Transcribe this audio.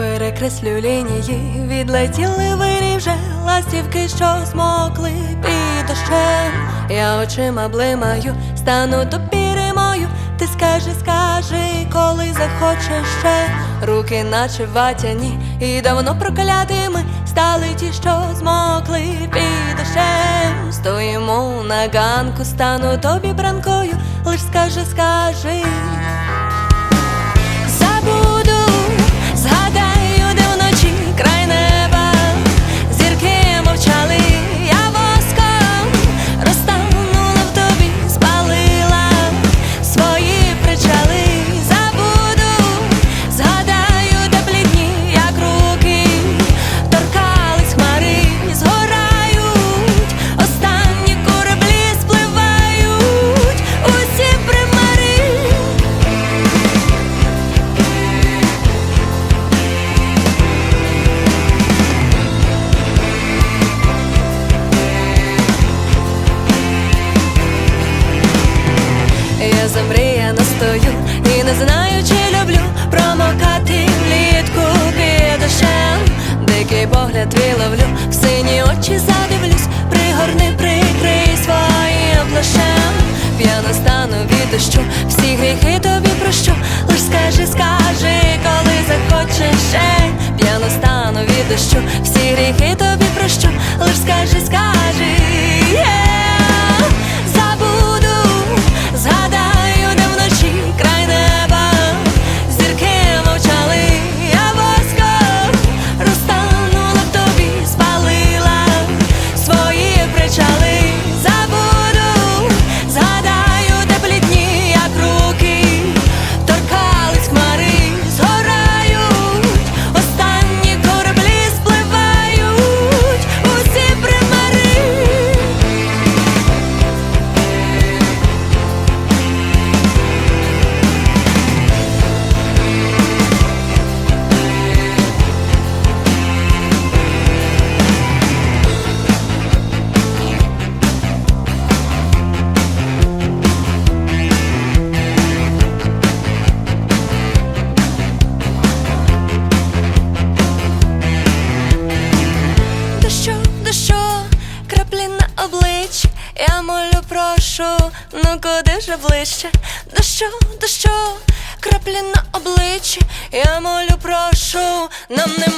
перекреслю лінії, відлетіли вирі вже ластівки, що змокли під дощем. Я очима блимаю, стану тобі римою. Ти скажи, скажи, коли захочеш ще руки, наче ватяні, і давно проклятими стали ті, що змокли під дощем. Стоїмо на ганку, стану тобі бранкою, лиш скажи, скажи. Дикий погляд твій ловлю, в сині очі задивлюсь, пригорни, прикрий своїм плащем П'яно стану від дощу, всі гріхи тобі прощу, лиш скажи, скажи, коли захочеш ще. П'яно стану від дощу, всі гріхи тобі прощу, лиш скажи, скажи. На обличчі, я молю, прошу, ну куди же ближче? Дощу, дощу, краплі на обличчі, я молю, прошу, нам не